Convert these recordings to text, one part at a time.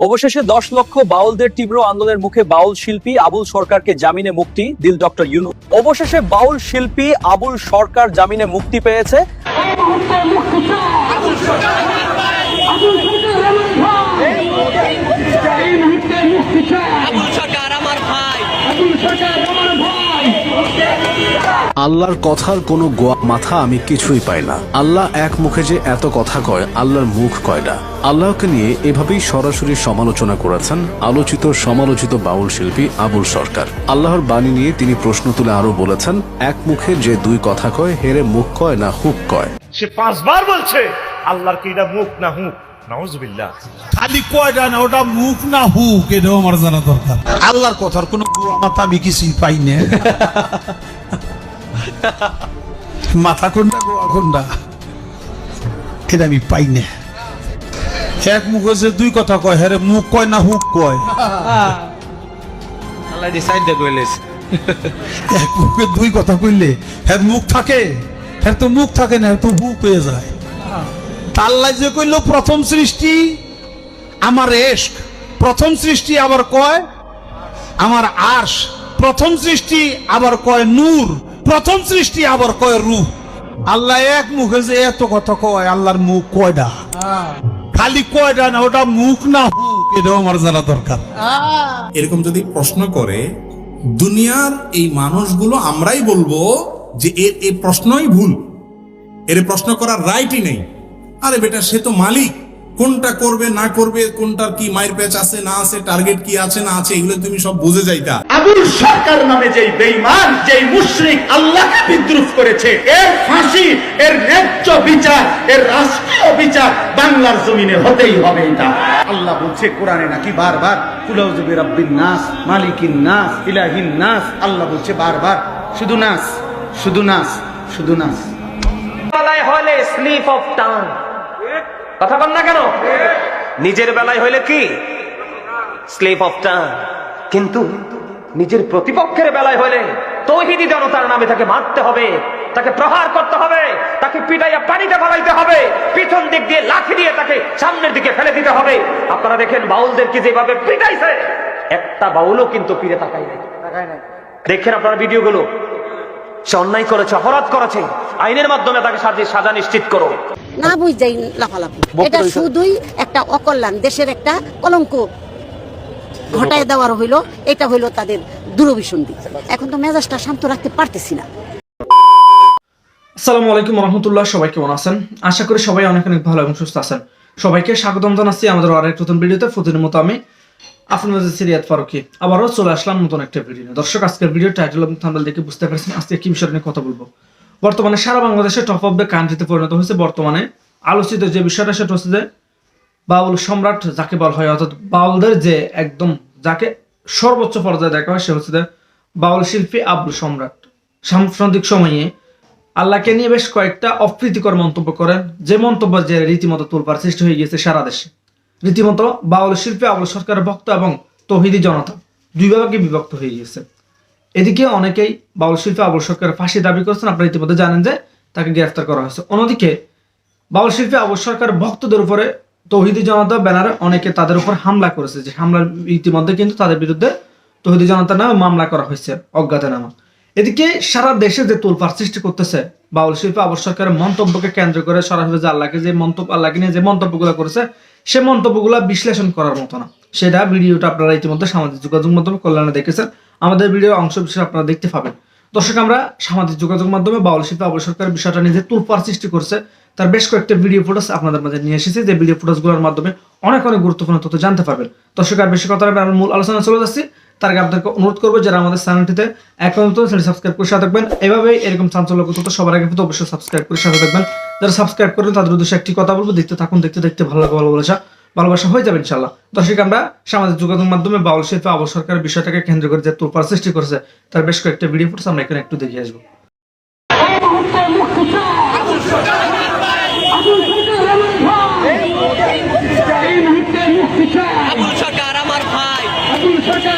অবশেষে দশ লক্ষ বাউলদের তীব্র আন্দোলনের মুখে বাউল শিল্পী আবুল সরকারকে জামিনে মুক্তি, দিল ডক্টর ইউনু অবশেষে বাউল শিল্পী আবুল সরকার জামিনে মুক্তি পেয়েছে। মুক্তি চাই আবুল সরকার আমার ভাই এই মুহূর্তে মুক্তি চাই আবুল সরকার আমার ভাই আবুল সরকার আমার ভাই আল্লাহর কথার কোনো গোয়া মাথা আমি কিছুই পাই না। আল্লাহ এক মুখে যে এত কথা কয় আল্লাহর মুখ কয়টা আল্লাহকে নিয়ে এভাবেই সরাসরি সমালোচনা করেছেন আলোচিত সমালোচিত বাউল শিল্পী আবুল সরকার। আল্লাহর বাণী নিয়ে তিনি প্রশ্ন তুলে আরও বলেছেন এক মুখে যে দুই কথা কয় হেরে মুখ কয় না হুক কয়। সে পাঁচবার বলছে আল্লাহর কি এটা মুখ না হুক? নাউজুবিল্লাহ। খালি কয়টা না ওটা মুখ না হুক এটাও আমার জানা দরকার। আল্লাহর কথার কোনো গুয়া মাথা আমি কিছুই পাই না। মাথা কোনটা গোয়া কোনটা এটা আমি পাই না। এক মুখ হচ্ছে দুই কথা কয় হ্যাঁ মুখ কয় না হুক কয়। এক মুখে দুই কথা কইলে হ্যাঁ মুখ থাকে হ্যাঁ তো মুখ থাকে না তো হুক হয়ে যায়। তাল্লা যে কইল প্রথম সৃষ্টি আমার এশক প্রথম সৃষ্টি আবার কয় আমার আশ প্রথম সৃষ্টি আবার কয় নূর। প্রথম সৃষ্টি আবার কয় রূপ? আল্লাহ এক মুখে যে এত কথা কয়, আল্লাহর মুখ কয়টা খালি কয়টা না, ওটা মুখ না হুক, এটাও আমার জানা দরকার। এরকম যদি প্রশ্ন করে, দুনিয়ার এই মানুষগুলো আমরাই বলব যে এর এই প্রশ্নই ভুল। এর প্রশ্ন করার রাইটই নেই। আরে বেটা, সে তো মালিক। কোনটা করবে না করবে কোনটার কি মায়ের প্যাচ আছে না আছে টার্গেট কি আছে না আছে এগুলো তুমি সব বুঝে যাইতা। আবুল সরকার নামে যেই বেঈমান যেই মুশরিক আল্লাহকে বিদ্রুপ করেছে এর ফাঁসি এর ন্যায্য বিচার এর রাষ্ট্রীয় বিচার বাংলার জমিনে হতেই হবে এটা। আল্লাহ বলছে কোরআনে নাকি বারবার কুলাউজুবি রাব্বিন নাস মালিকিন নাস ইলাহিন নাস। আল্লাহ বলছে বারবার শুধু নাস শুধু নাস শুধু নাস। হলে স্লিপ অফ টাং কথা বল না কেন? নিজের বেলায় হইলে কি? স্লিপ অফ টাং কিন্তু নিজের প্রতিপক্ষের বেলায় হলে তৌহিদি জনতার নামে তাকে মারতে হবে তাকে প্রহার করতে হবে তাকে পিটাইয়া পানিতে ফেলাইতে হবে পিছন দিক দিয়ে লাঠি দিয়ে তাকে সামনের দিকে ফেলে দিতে হবে। আপনারা দেখেন বাউলদেরকে যেভাবে পিটাইছে? একটা বাউলও কিন্তু ফিরে তাকাই নাই। দেখেন আপনারা ভিডিওগুলো। সে অন্যায় করেছে অপরাধ করেছে। আইনের মাধ্যমে তাকে সাজা নিশ্চিত করো। না বুঝাই লাফালাফি। এটা শুধুই একটা অকল্যাণ দেশের একটা কলঙ্ক ঘটায় দেওয়ার হইল এটা হইল তাদের দূরভিসন্ধি। এখন তো মেজাজটা শান্ত রাখতে পারতেছি না। আসসালামু আলাইকুম রহমতুল্লাহ সবাই কেমন আছেন? আশা করি সবাই অনেক অনেক ভালো এবং সুস্থ আছেন। সবাইকে স্বাগতম জানাচ্ছি আমাদের আরেক নতুন ভিডিওতে। প্রতিদিনের মতো আমি আলোচিত যে বিষয়টা, সেটা হচ্ছে যে বাউল সম্রাট যাকে হয়, অর্থাৎ বাউলদের যে একদম যাকে সর্বোচ্চ পর্যায়ে দেখা হয়, সে হচ্ছে যে বাউল শিল্পী আব্দুল সম্রাট। সাম্প্রতিক সময়ে আল্লাহকে নিয়ে বেশ কয়েকটা অপ্রীতিকর মন্তব্য করেন। যে মন্তব্য যে রীতিমতো তোলপার সৃষ্টি হয়ে গিয়েছে সারা দেশে। রীতিমতো বাউল শিল্পে, আবুল সরকারের ভক্ত এবং তহিদি জনতা দুই ভাগে বিভক্ত হয়ে গিয়েছে। এদিকে অনেকেই বাউল শিল্পী, আবুল সরকারের ফাঁসি দাবি করেছেন। আপনারা ইতিমধ্যে জানেন যে তাকে গ্রেফতার করা হয়েছে। অন্যদিকে বাউল শিল্পী, আবুল সরকার ভক্তদের উপরে তহিদি জনতা ব্যানারে অনেকে তাদের উপর হামলা করেছে। যে হামলার ইতিমধ্যে কিন্তু তাদের বিরুদ্ধে তহিদি জনতা নামে মামলা করা হয়েছে অজ্ঞাতনামা এদিকে সারা দেশে যে তোলপাড় সৃষ্টি করতেছে, বাউল শিল্পে, আবুল সরকারের মন্তব্যকে কেন্দ্র করে সরাসরি যে আল্লাহকে যে মন্তব্য আল্লাহকে নিয়ে যে মন্তব্যগুলো করেছে সে মন্তব্যগুলো বিশ্লেষণ করার মতো না। সেটা ভিডিওটা আপনারা ইতিমধ্যে সামাজিক যোগাযোগ মাধ্যমে কল্যাণে দেখেছেন। আমাদের ভিডিওর অংশ বিশেষ আপনারা দেখতে পাবেন। দর্শক, আমরা সামাজিক যোগাযোগ মাধ্যমে বাউল শিল্পে আবুল সরকারের বিষয়টা যে তুলপার সৃষ্টি করছে, তার বেশ কয়েকটা ভিডিও ফুটেজ আপনাদের মাঝে নিয়ে এসেছি। যে ভিডিও ফুটেজগুলোর মাধ্যমে অনেক অনেক গুরুত্বপূর্ণ তথ্য জানতে পারবেন। দর্শক, আর বেশি কথা আমরা আমি মূল আলোচনা চলে যাচ্ছি। তার আগে আপনাদেরকে অনুরোধ করব যারা আমাদের চ্যানেলটিতে এখন সেটি সাবস্ক্রাইব করে সাথে থাকবেন। এভাবেই এরকম চাঞ্চল্যক তথ্য সবার আগে কিন্তু অবশ্যই সাবস্ক্রাইব করে সাথে থাকবেন। যারা সাবস্ক্রাইব করেন তাদের উদ্দেশ্যে একটি কথা বলব দেখতে থাকুন দেখতে দেখতে ভালো লাগে ভালোবাসা ভালোবাসা হয়ে যাবে ইনশাল্লাহ দর্শক আমরা সামাজিক যোগাযোগ মাধ্যমে বাউল শিল্পী আবুল সরকারের বিষয়টাকে কেন্দ্র করে যে তোলপাড় সৃষ্টি করেছে তার বেশ কয়েকটা ভিডিও ফুটেজ আমরা এখানে একটু দেখে আসব। আবুল সরকার আমার ভাই। আবুল সরকার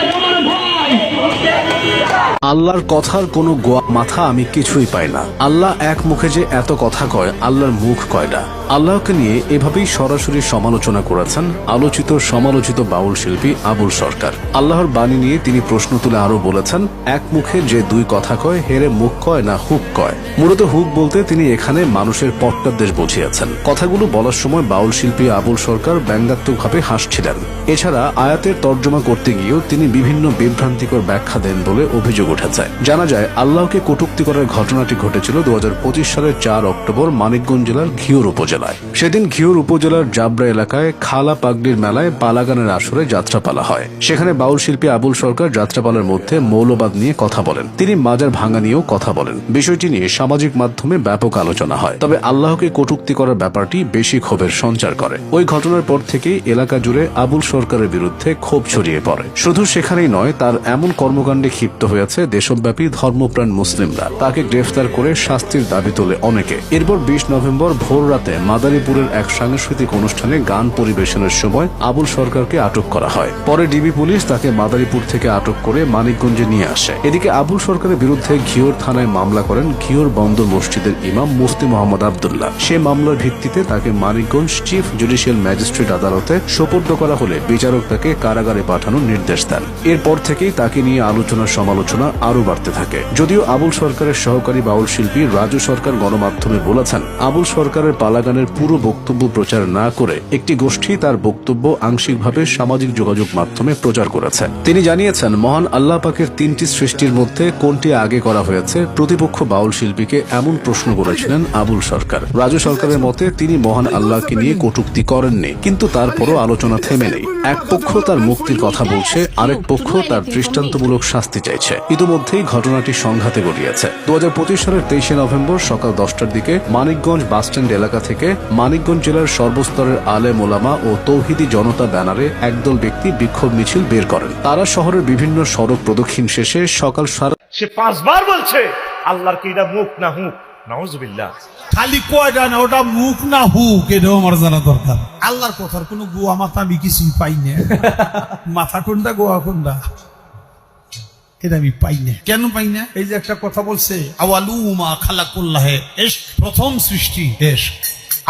আল্লাহর কথার কোনো গোয়া মাথা আমি কিছুই পাই না। আল্লাহ এক মুখে যে এত কথা কয়, আল্লাহর মুখ কয়টা আল্লাহকে নিয়ে এভাবেই সরাসরি সমালোচনা করেছেন আলোচিত সমালোচিত বাউল শিল্পী আবুল সরকার। আল্লাহর বাণী নিয়ে তিনি প্রশ্ন তুলে আরও বলেছেন, এক মুখে যে দুই কথা কয়, হেরে মুখ কয় না হুক কয়? মূলত হুক বলতে তিনি এখানে মানুষের পট্টাদেশ বুঝিয়েছেন। কথাগুলো বলার সময় বাউল শিল্পী আবুল সরকার ব্যঙ্গাত্মকভাবে হাসছিলেন। এছাড়া আয়াতের তর্জমা করতে গিয়েও তিনি বিভিন্ন বিভ্রান্তিকর ব্যাখ্যা দেন বলে অভিযোগ উঠেছে জানা যায়, আল্লাহকে কটূক্তি করার ঘটনাটি ঘটেছিল দু হাজার পঁচিশ সালের চার অক্টোবর মানিকগঞ্জ জেলার ঘিওর উপজেলায়। সেদিন ঘিওর উপজেলার জাবরা এলাকায় খালা পাগড়ির মেলায় পালাগানের আসরে যাত্রাপালা হয়। সেখানে বাউল শিল্পী আবুল সরকার যাত্রাপালার মধ্যে মৌলবাদ নিয়ে কথা বলেন। তিনি মাজার ভাঙা নিয়েও কথা বলেন। বিষয়টি নিয়ে সামাজিক মাধ্যমে ব্যাপক আলোচনা হয়। তবে আল্লাহকে কটুক্তি করার ব্যাপারটি বেশি ক্ষোভের সঞ্চার করে। ওই ঘটনার পর থেকেই এলাকা জুড়ে আবুল সরকারের বিরুদ্ধে ক্ষোভ ছড়িয়ে পড়ে। শুধু সেখানেই নয়, তার এমন কর্মকাণ্ডে ক্ষিপ্ত হয়েছে দেশব্যাপী ধর্মপ্রাণ মুসলিমরা তাকে গ্রেফতার করে শাস্তির দাবি তোলে অনেকে। এরপর বিশ নভেম্বর ভোর রাতে মাদারীপুরের এক সাংস্কৃতিক অনুষ্ঠানে গান পরিবেশনের সময় আবুল সরকারকে আটক করা হয়। পরে ডিবি পুলিশ তাকে মাদারীপুর থেকে আটক করে মানিকগঞ্জে নিয়ে আসে। এদিকে আবুল সরকারের বিরুদ্ধে ঘিওর থানায় মামলা করেন ঘিওর বন্দর মসজিদের ইমাম মুফতি মোহাম্মদ আবদুল্লাহ। সে মামলার ভিত্তিতে তাকে মানিকগঞ্জ চিফ জুডিশিয়াল ম্যাজিস্ট্রেট আদালতে সোপর্দ করা হলে বিচারক তাকে কারাগারে পাঠানোর নির্দেশ দেন। এরপর থেকেই তাকে নিয়ে আলোচনা সমালোচনা আরও বাড়তে থাকে। যদিও আবুল সরকারের সহকারী বাউল শিল্পী রাজু সরকার গণমাধ্যমে বলেছেন, আবুল সরকারের পালাগানের পুরো বক্তব্য প্রচার না করে একটি গোষ্ঠী তার বক্তব্য আংশিকভাবে সামাজিক যোগাযোগ মাধ্যমে প্রচার করেছে। তিনি জানিয়েছেন, মহান আল্লাহ পাকের তিনটি সৃষ্টির মধ্যে কোনটি আগে করা হয়েছে? প্রতিপক্ষ বাউল শিল্পীকে এমন প্রশ্ন করেছিলেন আবুল সরকার। রাজু সরকারের মতে, তিনি মহান আল্লাহকে নিয়ে কটূক্তি করেননি, কিন্তু তারপরও আলোচনা থেমে নেই। এক পক্ষ তার মুক্তির কথা বলছে, আরেক পক্ষ তার দৃষ্টান্তমূলক শাস্তি চাইছে। ইতিমধ্যেই ঘটনাটি সংঘাতে গড়িয়েছে। দুই হাজার পঁচিশ সালের তেইশে নভেম্বর সকাল দশটার দিকে মানিকগঞ্জ বাসস্ট্যান্ড এলাকা থেকে মানিকগঞ্জ জেলার সর্বস্তরের আলে মোলামা ও তৌহিদি জনতা ব্যানারে একদল ব্যক্তি বিক্ষোভ মিছিল বের করেন। তারা শহরের বিভিন্ন সড়ক প্রদক্ষিণ শেষে সকাল সারা সে পাঁচবার বলছে আল্লাহর কি এটা মুখ না হুক? নাউজুবিল্লাহ। খালি কয়টা না ওটা মুখ না হুক এটাও আমার জানা দরকার। আল্লাহর কথার কোনো গোয়া মাথা আমি কিছুই পাই না। মাথা কোনটা গোয়া কোনটা? এটা আমি পাই না। কেন পাই না? এই যে একটা কথা বলছে আওয়ালুমা খালাকুল্লাহে এস প্রথম সৃষ্টি। এস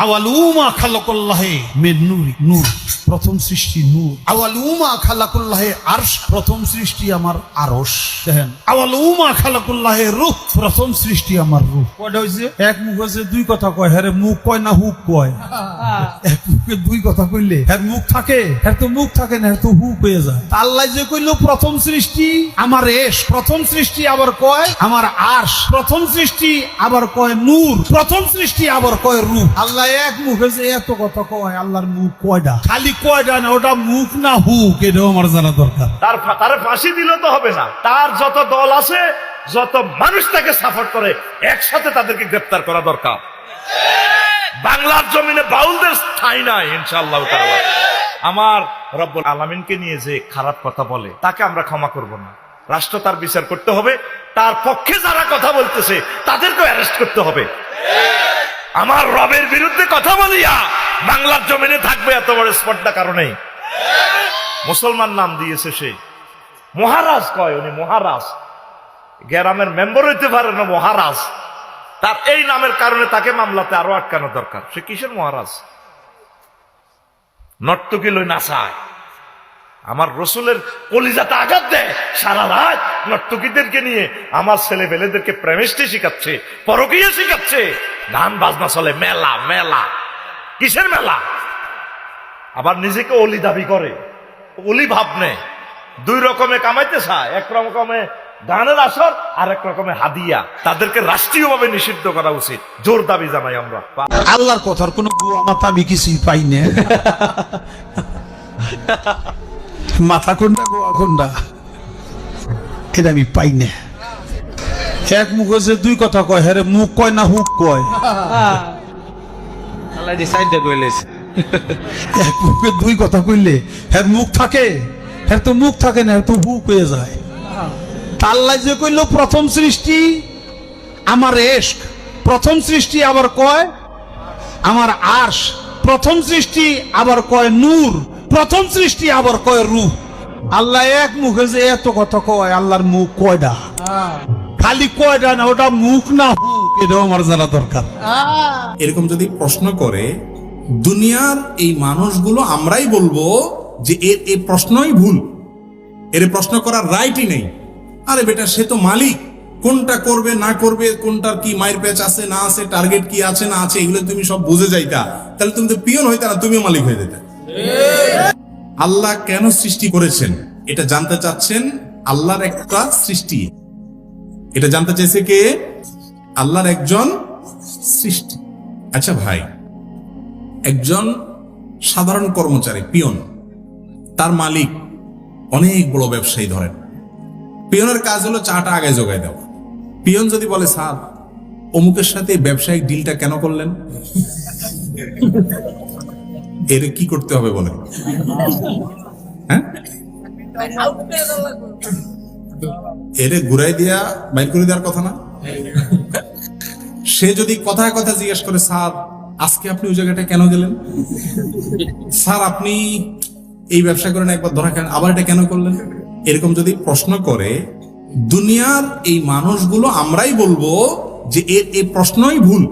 আওয়ালুমা খালাকুল্লাহে মে নূরি নূর প্রথম সৃষ্টি নূর। আওয়ালুমা খালাকুল্লাহে আরশ প্রথম সৃষ্টি আমার আরশ। দেখেন। আওয়ালুমা খালাকুল্লাহে রূহ। প্রথম সৃষ্টি আমার রূহ। কয়টা হয়েছে এক মুখ হয়েছে দুই কথা কয়। হ্যাঁ মুখ কয় না হুক কয়? এক মুখে দুই কথা কইলে হ্যাঁ মুখ থাকে হ্যাঁ তো মুখ থাকে না হ্যাঁ তো হুক হয়ে যায়। আল্লাহ যে কইলো প্রথম সৃষ্টি আমার এস প্রথম সৃষ্টি আবার কয় আমার আর্শ প্রথম সৃষ্টি আবার কয় নূর প্রথম সৃষ্টি আবার কয় রূপ আল্লাহ এক মুখে যে এত কথা কয় আল্লাহর মুখ কয়টা খালি কয়টা না ওটা মুখ না হুক এটাও আমার জানা দরকার। তার তারে ফাঁসি দিলে তো হবে না। তার যত দল আছে যত মানুষ তাকে সাপোর্ট করে একসাথে তাদেরকে গ্রেপ্তার করা দরকার। বাংলার জমিনে বাউলদের স্থায়ী নাই ইনশাল্লাহ তাআলা। আমার রব্বুল আলামিনকে নিয়ে যে খারাপ কথা বলে তাকে আমরা ক্ষমা করব না। রাষ্ট্র তার বিচার করতে হবে তার পক্ষে যারা কথা বলতেছে তাদেরকে অ্যারেস্ট করতে হবে। আমার রবের বিরুদ্ধে কথা বলিয়া বাংলার জমিনে থাকবে এত বড় স্পর্ধা কারণেই মুসলমান নাম দিয়েছে সে। মহারাজ কয় উনি, মহারাজ। গ্রামের মেম্বার হইতে পারে না মহারাজ। তার এই নামের কারণে তাকে মামলাতে আরও আটকানো দরকার। সে কিসের মহারাজ? নর্তকি লই নাচায় আমার রসুলের কলিজাতে আঘাত দেয়। সারা রাত নর্তকীদেরকে নিয়ে আমার ছেলে পেলেদেরকে প্রেমিস্টে শিখাচ্ছে পরকীয় শিখাচ্ছে। গান বাজনা চলে মেলা মেলা। কিসের মেলা? আবার নিজেকে অলি দাবি করে অলি ভাব নেয় দুই রকমে কামাইতে চায় এক রকমে গানের আসর আর এক রকমে হাদিয়া। তাদেরকে রাষ্ট্রীয়ভাবে নিষিদ্ধ করা উচিত। জোর দাবি জানাই আমরা। আল্লাহর কথার কোনো মাথা আমি কিছুই পাই না মাথা কোনটা গোয়া কোনটা? এটা আমি পাই না। এক মুখ হচ্ছে দুই কথা কয় হ্যাঁ মুখ কয় না হুক কয়? এক মুখে দুই কথা কইলে হ্যাঁ মুখ থাকে? হ্যাঁ তো মুখ থাকে না হ্যাঁ তো হুক হয়ে যায়। আল্লাহ যে কইলো প্রথম সৃষ্টি আমার এশক প্রথম সৃষ্টি আবার কয়? আমার আশ প্রথম সৃষ্টি আবার কয় নূর। প্রথম সৃষ্টি আবার কয় রূহ? আল্লাহ এক মুখে যে এত কথা কয় আল্লাহর মুখ কয়টা খালি কয়টা না ওটা মুখ না হুক এটাও আমার জানা দরকার। এরকম যদি প্রশ্ন করে দুনিয়ার এই মানুষগুলো আমরাই বলব যে এর এই প্রশ্নই ভুল। এর প্রশ্ন করার রাইটই নেই। আরে বেটা সে তো মালিক। কোনটা করবে না করবে কোনটার কি মায়ের প্যাচ আছে না আছে টার্গেট কি আছে না আছে এগুলো তুমি সব বুঝে যাইতা। তাহলে তুমি তো পিয়ন হইতা না তুমিও মালিক হয়ে যেতে আল্লাহ কেন সৃষ্টি করেছেন? এটা জানতে চাচ্ছেন আল্লাহর একটা সৃষ্টি। এটা জানতে চাইছে কে? আল্লাহর একজন সৃষ্টি। আচ্ছা ভাই, একজন সাধারণ কর্মচারী, পিয়ন। তার মালিক অনেক বড় ব্যবসায়ী ধরেন। পিয়নের কাজ হলো চাটা আগে জোগায় দেওয়া। পিয়ন যদি বলে, স্যার, অমুকের সাথে ব্যবসায়িক ডিলটা কেন করলেন? এর কি করতে হবে বলে হ্যাঁ? এরে ঘুরাই দিয়া বাইর করে দেওয়ার কথা না? সে যদি কথায় কথা জিজ্ঞেস করে, স্যার, আজকে আপনি ওই জায়গাটা কেন গেলেন? স্যার, আপনি এই ব্যবসা করেন, একবার ধরা খান, আবার এটা কেন করলেন? এরকম যদি প্রশ্ন করে, দুনিয়ার এই মানুষগুলো আমরাই বলব যে এর এই প্রশ্নই ভুল।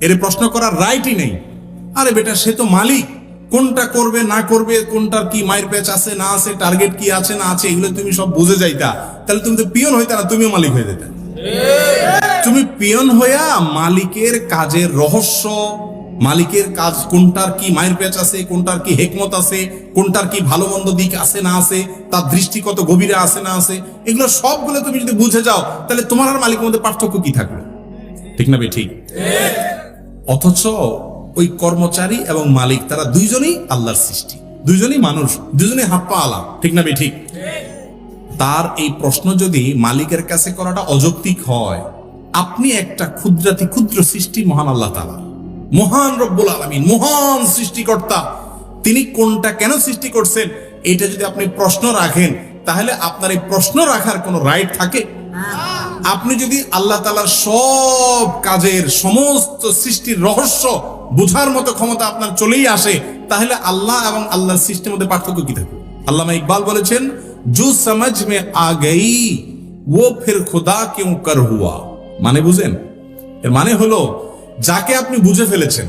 এর প্রশ্ন করার রাইটই নেই। আরে বেটা, সে তো মালিক। কোনটা করবে, না করবে, কোনটার কি মায়ের প্যাচ আছে, না আছে টার্গেট কি আছে, না আছে, এগুলো তুমি সব বুঝে যাইতা। তাহলে তুমি তো পিয়ন হইতা না, তুমিও মালিক হয়ে যেতে। তুমি পিয়ন হইয়া মালিকের কাজের রহস্য, মালিকের কাজ, কোনটার কি মায়ের পেঁচ আছে, কোনটার কি হেকমত আছে, কোনটার কি ভালো মন্দ দিক আছে, না আছে, তার দৃষ্টি কত গভীরে আছে, না আছে, এগুলো সবগুলো তুমি যদি বুঝে যাও, তাহলে তোমার আর মালিকের মধ্যে পার্থক্য কি থাকবে? ঠিক না বে, ঠিক? অথচ ওই কর্মচারী এবং মালিক, তারা দুইজনই আল্লাহর সৃষ্টি। দুইজনই মানুষ দুজনেই হাত পা আলা। ঠিক না ঠিক তার এই প্রশ্ন যদি মালিকের কাছে করাটা অযৌক্তিক হয়, আপনি একটা ক্ষুদ্রাতি ক্ষুদ্র সৃষ্টি মহান আল্লাহ তালা মহান রব্বুল আলমিন, মহান সৃষ্টিকর্তা। তিনি কোনটা কেন সৃষ্টি করছেন, এটা যদি আপনি প্রশ্ন রাখেন, তাহলে আপনার এই প্রশ্ন রাখার কোনো রাইট থাকে? আপনি যদি আল্লাহ তালার সব কাজের সমস্ত সৃষ্টির রহস্য বোঝার মতো ক্ষমতা আপনার চলেই আসে, তাহলে আল্লাহ এবং আল্লাহর সৃষ্টির মধ্যে পার্থক্য কি থাকে? আল্লামা ইকবাল বলেছেন, জু সমঝ মে আ গই ও ফির খোদা কেউ কর হুয়া। মানে বুঝেন? এর মানে হলো, যাকে আপনি বুঝে ফেলেছেন,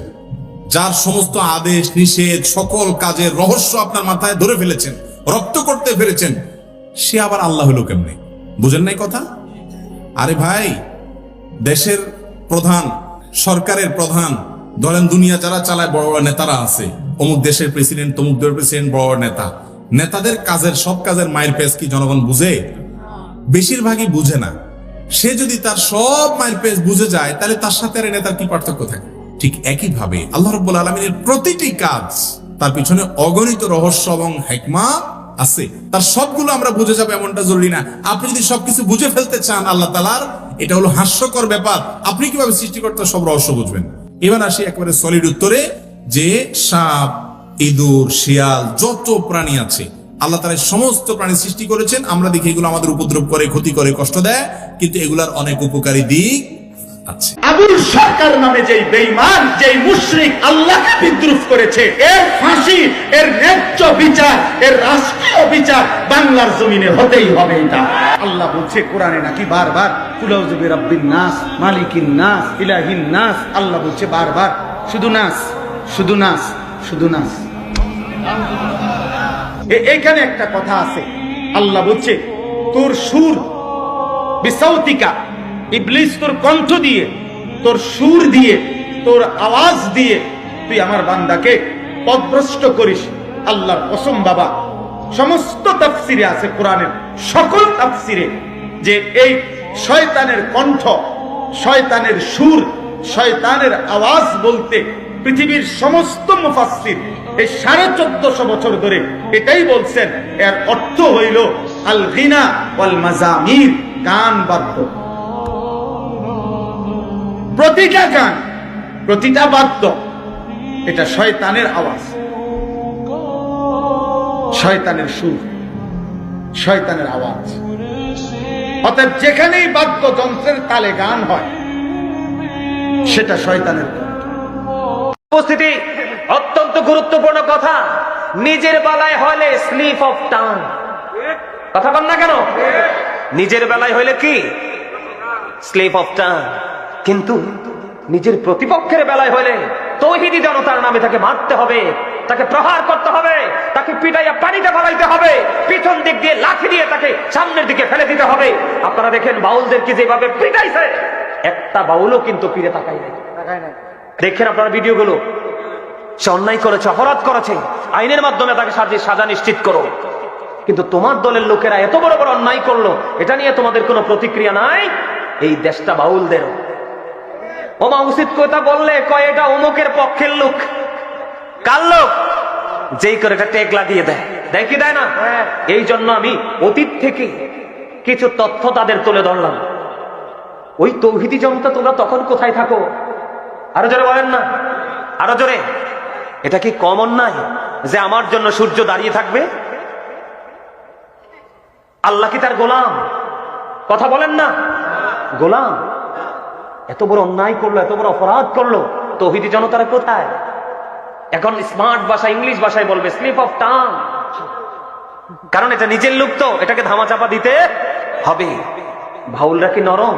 যার সমস্ত আদেশ, নিষেধ, সকল কাজের রহস্য আপনার মাথায় ধরে ফেলেছেন, রপ্ত করতে পেরেছেন সে আবার আল্লাহ হলো কেমনে? বুঝেন নাই কথা? আরে ভাই, দেশের প্রধান, সরকারের প্রধান ধরেন দুনিয়া যারা চালায় বড় বড় নেতারা আছে, অমুক দেশের প্রেসিডেন্ট তমুক দেশের প্রেসিডেন্ট বড় বড় নেতা। নেতাদের কাজের, সব কাজের মায়ের পেস কি জনগণ বুঝে? বেশিরভাগই বুঝে না। সে যদি তার সব মায়ের পেস বুঝে যায়, তাহলে তার সাথে আর নেতার কি পার্থক্য থাকে? ঠিক একইভাবে আল্লাহ রব্বুল আলমিনের প্রতিটি কাজ, তার পিছনে অগণিত রহস্য এবং হেকমা আছে। তার সবগুলো আমরা বুঝে যাব এমনটা জরুরি না। আপনি যদি সবকিছু বুঝে ফেলতে চান আল্লাহ তালার এটা হলো হাস্যকর ব্যাপার। আপনি কীভাবে সৃষ্টিকর্তা সব রহস্য বুঝবেন? এবার আসি একবারে সলিড উত্তরে, যে সাপ, ইঁদুর, শিয়াল, যত প্রাণী আছে, আল্লাহ তালা সমস্ত প্রাণী সৃষ্টি করেছেন। আমরা দেখি এগুলো আমাদের উপদ্রব করে, ক্ষতি করে, কষ্ট দেয়, কিন্তু এগুলার অনেক উপকারী দিক আছে। আবুল সরকার নামে যেই যেই আল্লাহকে বিদ্রুপ করেছে, এর ফাঁসি, এর ন্যায্য বিচার, এর রাষ্ট্রীয় বিচার বাংলার জমিনে হতেই হবে এটা। আল্লাহ বলছে, কোরআনে নাকি বারবার কুলাউজুবি নাস, মালিকিন নাস, ইলাহিন নাস, আল্লাহ বলছে বারবার, শুধু নাস শুধু নাস শুধু নাস। এখানে একটা কথা আছে। আল্লাহ বলছে, তোর সুর বিসাউতিকা ইবলিস তোর কণ্ঠ দিয়ে, তোর সুর দিয়ে, তোর আওয়াজ দিয়ে তুই আমার বান্দাকে পদভ্রষ্ট করিস। আল্লাহর কসম বাবা। সমস্ত তাফসিরে আছে কোরআনের সকল তাফসিরে যে এই শয়তানের কণ্ঠ, শয়তানের সুর, শয়তানের আওয়াজ বলতে পৃথিবীর সমস্ত মুফাসসির এই সাড়ে চোদ্দশো বছর ধরে এটাই বলছেন। এর অর্থ হইল আল গিনা ওয়াল মাজামির গান বাদ্য। প্রতিটা গান, প্রতিটা বাদ্য, এটা শয়তানের আওয়াজ। শয়তানের সুর, শয়তানের আওয়াজ। অতএব যেখানেই বাদ্যযন্ত্রের তালে গান হয়, সেটা শয়তানের উপস্থিতি অত্যন্ত গুরুত্বপূর্ণ কথা। নিজের বেলায় হলে স্লিপ অফ টাং। কথা বল না কেন? নিজের বেলায় হইলে কি? Slip of tongue. কিন্তু নিজের প্রতিপক্ষের বেলায় হলে তৌহিদি জনতার নামে তাকে মারতে হবে তাকে প্রহার করতে হবে তাকে পিটাইয়া পানিতে ফেলাইতে হবে পিছন দিক দিয়ে লাঠি দিয়ে তাকে সামনের দিকে ফেলে দিতে হবে। আপনারা দেখেন বাউলদেরকে যেভাবে পিটাইছে একটা বাউলও কিন্তু ফিরে তাকাই নাই। দেখেন আপনারা ভিডিওগুলো সে অন্যায় করেছে অপরাধ করেছে আইনের মাধ্যমে তাকে সাজা নিশ্চিত করো। কিন্তু তোমার দলের লোকেরা এত বড় বড় অন্যায় করল এটা নিয়ে তোমাদের কোনো প্রতিক্রিয়া নাই? এই দেশটা বাউলদেরও। ওমা উচিত কথা বললে কয় এটা অমুকের পক্ষের লোক। কার লোক? যেই করে এটা টেকলা দিয়ে দেয়। দেয় কি দেয় না? এই জন্য আমি অতীত থেকে কিছু তথ্য তাদের তুলে ধরলাম। ওই তৌহিদি জনতা তোমরা তখন কোথায় থাকো? আরও জোরে বলেন না। আরও জোরে। এটা কি কম অন্যায় যে আমার জন্য সূর্য দাঁড়িয়ে থাকবে? আল্লাহ কি তার গোলাম? কথা বলেন না। গোলাম? এত বড় অন্যায় করল, এত বড় অপরাধ করল, তৌহিদি জনতারা কোথায়? এখন স্মার্ট ভাষা ইংলিশ ভাষায় বলবে, স্লিপ অফ টাং। কারণ এটা নিজের লোক তো এটাকে ধামাচাপা দিতে হবে। ভাউলরা কি নরম?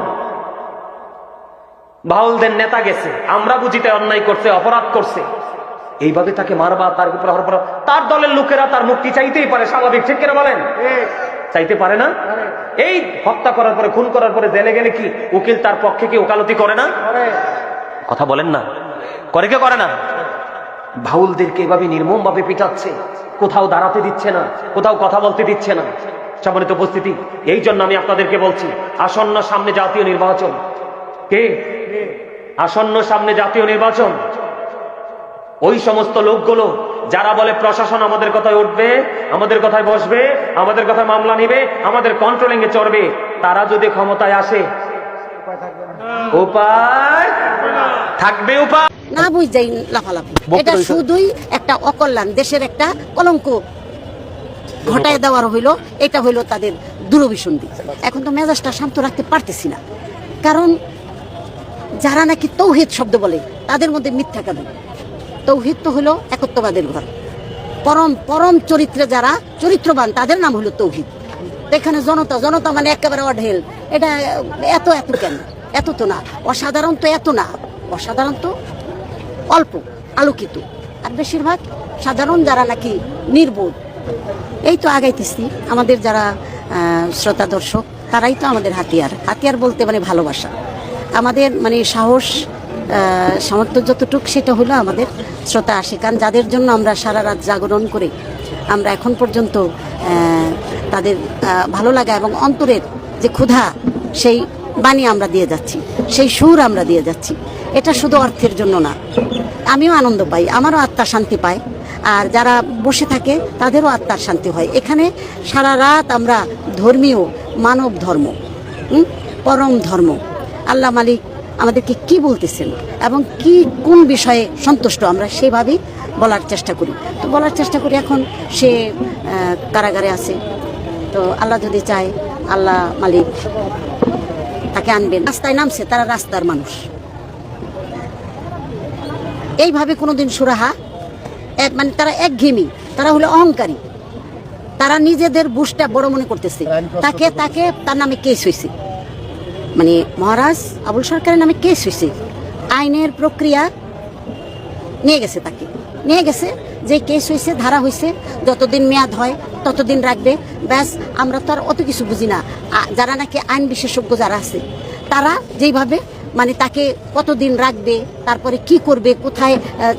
বাউলদের নেতা গেছে, আমরা বুঝিতে অন্যায় করছে, অপরাধ করছে। এইভাবে তাকে মারবা, তার উপর তার দলের লোকেরা তার মুক্তি চাইতেই পারে, স্বাভাবিক, ঠিক কিনা বলেন? চাইতে পারে না? এই হত্যা করার পরে খুন করার পরে জেলে গেলে কি উকিল তার পক্ষে কি ওকালতি করে না? কথা বলেন না। করে কে করে না? ভাউলদেরকে এভাবে নির্মম ভাবে পিটাচ্ছে কোথাও দাঁড়াতে দিচ্ছে না কোথাও কথা বলতে দিচ্ছে না। সম্মানিত উপস্থিতি এই জন্য আমি আপনাদেরকে বলছি আসন্ন সামনে জাতীয় নির্বাচন। কে? আসন্ন সামনে জাতীয় নির্বাচন। ওই সমস্ত লোকগুলো যারা বলে প্রশাসন আমাদের কথায় উঠবে আমাদের কথায় বসবে আমাদের কথায় মামলা নিবে আমাদের কন্ট্রোলিং এ চড়বে তারা যদি ক্ষমতায় আসে উপায় থাকবে উপায়। না বুঝাই লাফালাফি। এটা শুধুই একটা অকল্যাণ দেশের একটা কলঙ্ক ঘটায় দেওয়ার হইল এটা হইল তাদের দূরভিসন্ধি এখন তো মেজাজটা শান্ত রাখতে পারতেছি না। কারণ যারা নাকি তৌহিদ শব্দ বলে তাদের মধ্যে মিথ্যা কেন? তৌহিদ তো হলো একত্ববাদের ঘর। পরম পরম চরিত্রে যারা চরিত্রবান, তাদের নাম হলো তৌহিদ। এখানে জনতা জনতা মানে একেবারে অঢেল। এটা এত এত কেন? এত তো না। অসাধারণ তো এত না। অসাধারণ তো অল্প, আলোকিত। আর বেশিরভাগ সাধারণ যারা নাকি নির্বোধ। এই তো আগাইতেছি। আমাদের যারা শ্রোতা দর্শক, তারাই তো আমাদের হাতিয়ার। হাতিয়ার বলতে মানে ভালোবাসা। আমাদের মানে সাহস সামর্থ্য যতটুক, সেটা হলো আমাদের শ্রোতা আসে, কারণ যাদের জন্য আমরা সারা রাত জাগরণ করে, আমরা এখন পর্যন্ত তাদের ভালো লাগা এবং অন্তরের যে ক্ষুধা, সেই বাণী আমরা দিয়ে যাচ্ছি, সেই সুর আমরা দিয়ে যাচ্ছি। এটা শুধু অর্থের জন্য না, আমিও আনন্দ পাই, আমারও আত্মা শান্তি পায়। আর যারা বসে থাকে, তাদেরও আত্মার শান্তি হয়। এখানে সারা রাত আমরা ধর্মীয়, মানব ধর্ম পরম ধর্ম। আল্লাহ মালিক আমাদেরকে কি বলতেছেন এবং কি কোন বিষয়ে সন্তুষ্ট আমরা সেভাবেই বলার চেষ্টা করি। তো বলার চেষ্টা করি এখন সে কারাগারে আছে। তো আল্লাহ যদি চায় আল্লাহ মালিক তাকে আনবেন। রাস্তায় নামছে তারা রাস্তার মানুষ। এইভাবে কোনোদিন সুরাহা এক মানে তারা একঘেয়েমি তারা হলো অহংকারী। তারা নিজেদের বুসটা বড় মনে করতেছে। তাকে তাকে তার নামে কেস হয়েছে মানে মহারাজ আবুল সরকারের নামে কেস হয়েছে। আইনের প্রক্রিয়া নিয়ে গেছে তাকে। নিয়ে গেছে যে কেস হয়েছে, ধারা হয়েছে, যতদিন মেয়াদ হয় ততদিন রাখবে। ব্যাস, আমরা তো আর অত কিছু বুঝি না। যারা নাকি আইন বিশেষজ্ঞ যারা আছে, তারা যেইভাবে মানে তাকে কতদিন রাখবে, তারপরে কি করবে, কোথায়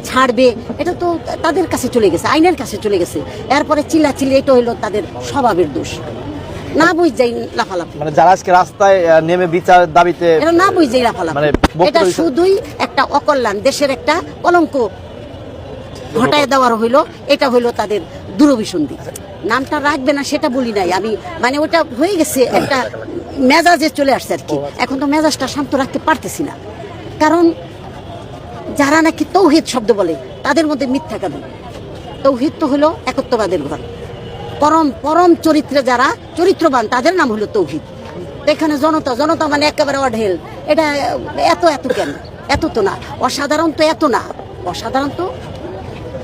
ছাড়বে, এটা তো তাদের কাছে চলে গেছে, আইনের কাছে চলে গেছে। এরপরে চিল্লাচিল্লি এটা হইল তাদের স্বভাবের দোষ। না বুঝাই লাফালাফি। মানে যারা আজকে রাস্তায় নেমে বিচার দাবিতে এটা না বুঝাই লাফালাফি। মানে এটা শুধুই একটা অকল্যাণ দেশের একটা কলঙ্ক ঘটায় দেওয়ার হইল এটা হইল তাদের দূরভিসন্ধি। নামটা রাখবে না সেটা বলি নাই আমি। মানে ওটা হয়ে গেছে একটা মেজাজে চলে আসছে আর কি। এখন তো মেজাজটা শান্ত রাখতে পারতেছি না। কারণ যারা নাকি তৌহিদ শব্দ বলে তাদের মধ্যে মিথ্যা কেন? তৌহিদ তো হলো একত্ববাদের ঘর। পরম পরম চরিত্রে যারা চরিত্রবান, তাদের নাম হলো তৌহিদ। এখানে জনতা জনতা মানে একেবারে অঢেল। এটা এত এত কেন? এত তো না। অসাধারণ তো এত না। অসাধারণ তো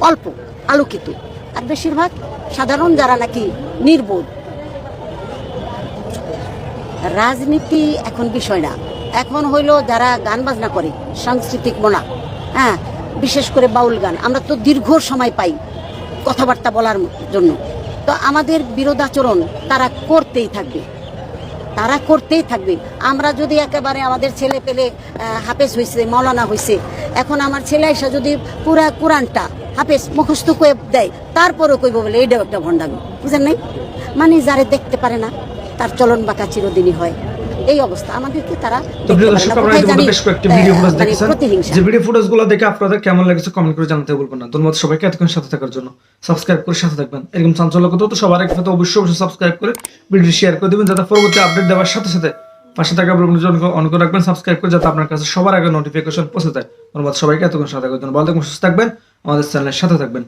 অল্প, আলোকিত। আর বেশিরভাগ সাধারণ যারা নাকি নির্বোধ। রাজনীতি এখন বিষয় না। এখন হইল যারা গান বাজনা করে, সাংস্কৃতিক মোনা। হ্যাঁ বিশেষ করে বাউল গান। আমরা তো দীর্ঘ সময় পাই কথাবার্তা বলার জন্য। তো আমাদের বিরোধাচরণ তারা করতেই থাকবে। তারা করতেই থাকবে। আমরা যদি একেবারে আমাদের ছেলে পেলে হাফেজ হয়েছে মৌলানা হয়েছে এখন আমার ছেলে এসে যদি পুরা কোরআনটা হাফেজ মুখস্থ করে দেয়, তারপরও কইব বলে এইটাও একটা ভণ্ডামি। বুঝেন নাই? মানে যারে দেখতে পারে না, তার চলন বাঁকা চিরদিনই হয়। এই অবস্থা। আমাদেরকে তারা তো প্রিয় দেখতে পারে না। দর্শক আপনারা ইতিমধ্যে বেশ কয়েকটি ভিডিও ফুটেজ মানে দেখেছেন। যে ভিডিও ফুটেজ দেখে আপনাদের কেমন লেগেছে কমেন্ট করে জানাতে ভুলবেন না। ধন্যবাদ সবাইকে এতক্ষণ সাথে থাকার জন্য। সাবস্ক্রাইব করে সাথে থাকবেন। এরকম চাঞ্চল্যকর তো সবার সাথে অবশ্যই অবশ্যই সাবস্ক্রাইব করে ভিডিও শেয়ার করে দিবেন যাতে পরবর্তী আপডেট দেওয়ার সাথে সাথে পাশে থাকা বেলবটন অন করে রাখবেন সাবস্ক্রাইব করে যাতে আপনার কাছে সবার আগে নোটিফিকেশন পৌঁছে যায়। ধন্যবাদ সবাইকে এতক্ষণ সাথে থাকার জন্য। ভালো থাকবেন সুস্থ থাকবেন। আমাদের চ্যানেলের সাথে থাকবেন।